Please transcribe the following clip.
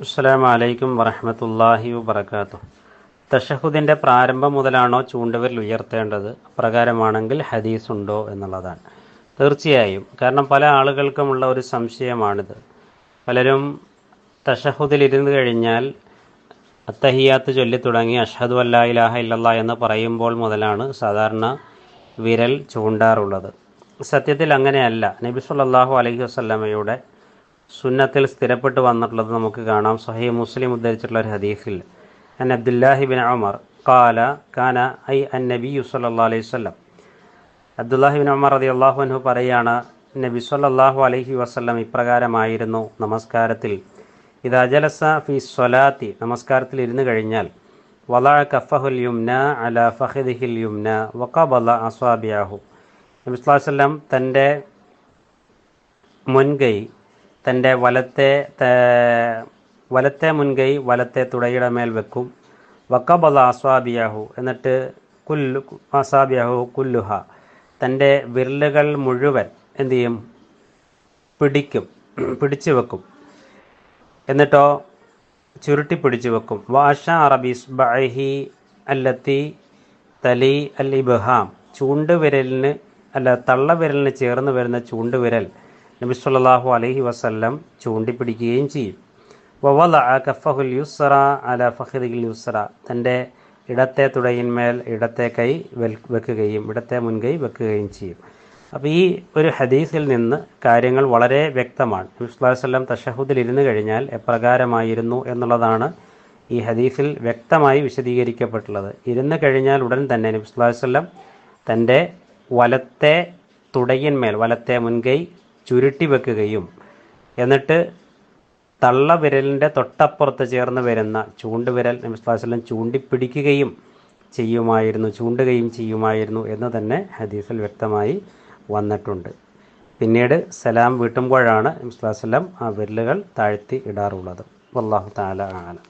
അസ്സലാമു അലൈക്കും വറഹ്മത്തുള്ളാഹി വബറകാതുഹു. തഷഹുദിന്റെ പ്രാരംഭം മുതലാണോ ചൂണ്ടുവിരൽ ഉയർത്തേണ്ടത്? പ്രകാരമാണെങ്കിൽ ഹദീസ് ഉണ്ടോ എന്നുള്ളതാണ്. തീർച്ചയായും. കാരണം പല ആളുകൾക്കുമുള്ള ഒരു സംശയമാണിത്. പലരും തഷഹുദിൽ ഇരുന്ന് കഴിഞ്ഞാൽ അത്തഹിയാത്ത് ചൊല്ലി തുടങ്ങി അഷ്ഹദു അല്ലാ ഇലാഹ ഇല്ലല്ലാ എന്ന് പറയുമ്പോൾ മുതലാണ് സാധാരണ വിരൽ ചൂണ്ടാറുള്ളത്. സത്യത്തിൽ അങ്ങനെയല്ല. നബി സല്ലല്ലാഹു അലൈഹി വസല്ലമയുടെ സുന്നത്തിൽ സ്ഥിരപ്പെട്ട് വന്നിട്ടുള്ളത് നമുക്ക് കാണാം. സഹീ മുസ്ലിം ഉദ്ധരിച്ചിട്ടുള്ള ഒരു ഹദീഫിൽ അൻ അബ്ദുല്ലാഹി ബിൻ ഉമർ കാല കാന ഐ അൻ നബി യുസല്ലാ അലൈഹി വസല്ലം. അബ്ദുല്ലാഹി ബിൻ ഉമർ അതി അള്ളാഹു അൻഹു പറയാണ് നബി സല്ലല്ലാഹു അലൈഹി വസല്ലം ഇപ്രകാരമായിരുന്നു നമസ്കാരത്തിൽ. ഇത് അജലസ ഫി സ്വലാത്തി. നമസ്കാരത്തിൽ ഇരുന്ന് കഴിഞ്ഞാൽ വലാ കഫഹുൽ യുംന അല ഫഹിദിഹിൽ യുംന വഖബല അസ്വാബിയാഹു. നബി സ്വല്ലല്ലാഹു വല്ലം തന്റെ മുൻകൈ തന്റെ വലത്തെ വലത്തെ മുൻകൈ വലത്തെ തുടയുടെ മേൽ വെക്കും. വക്കബല അസ്വാബിയാഹു എന്നിട്ട് കുല്ലു അസാബിയാഹു കുല്ലുഹ. തന്റെ വിരലുകൾ മുഴുവൻ എന്തു ചെയ്യും? പിടിക്കും പിടിച്ചു വെക്കും. എന്നിട്ടോ ചുരുട്ടി പിടിച്ചു വെക്കും. വാഷ അറബിസ് ബഹി അല്ലത്തി തലി അൽ ഇബഹാം. ചൂണ്ടുവിരലിന് അല്ല തള്ളവിരലിന് ചേർന്ന് വരുന്ന ചൂണ്ടുവിരൽ നബി അലഹി അലൈഹി വസല്ലം ചൂണ്ടിപ്പിടിക്കുകയും ചെയ്യും. വവല കഫഹുൽ യുസ്റ അല ഫഹദിൽ യുസ്റ. തന്റെ ഇടത്തെ തുടയിന്മേൽ ഇടത്തെ കൈ വെക്കുകയും ഇടത്തെ മുൻകൈ വെക്കുകയും ചെയ്യും. അപ്പോൾ ഈ ഒരു ഹദീസിൽ നിന്ന് കാര്യങ്ങൾ വളരെ വ്യക്തമാണ്. നബി വസല്ലം തഷഹുദിൽ ഇരുന്ന് കഴിഞ്ഞാൽ എപ്രകാരമായിരുന്നു എന്നുള്ളതാണ് ഈ ഹദീസിൽ വ്യക്തമായി വിശദീകരിക്കപ്പെട്ടുള്ളത്. ഇരുന്ന് കഴിഞ്ഞാൽ ഉടൻ തന്നെ നബി വസല്ലം തന്റെ വലത്തെ തുടയിന്മേൽ വലത്തെ മുൻകൈ ചുരുട്ടി വെക്കുകയും എന്നിട്ട് തള്ളവിരലിന്റെ തൊട്ടപ്പുറത്ത് ചേർന്ന് വരുന്ന ചൂണ്ടുവിരൽ നബി സ്വല്ലല്ലാഹു അലൈഹി വസല്ലം ചൂണ്ടിപ്പിടിക്കുകയും ചെയ്യുമായിരുന്നു ചൂണ്ടുകയും ചെയ്യുമായിരുന്നു എന്ന് തന്നെ ഹദീസിൽ വ്യക്തമായി വന്നിട്ടുണ്ട്. പിന്നീട് സലാം വീട്ടുമ്പോഴാണ് നബി സ്വല്ലല്ലാഹു അലൈഹി വസല്ലം ആ വിരലുകൾ താഴ്ത്തി ഇടാറുള്ളത്. വല്ലാഹു താല ആലം.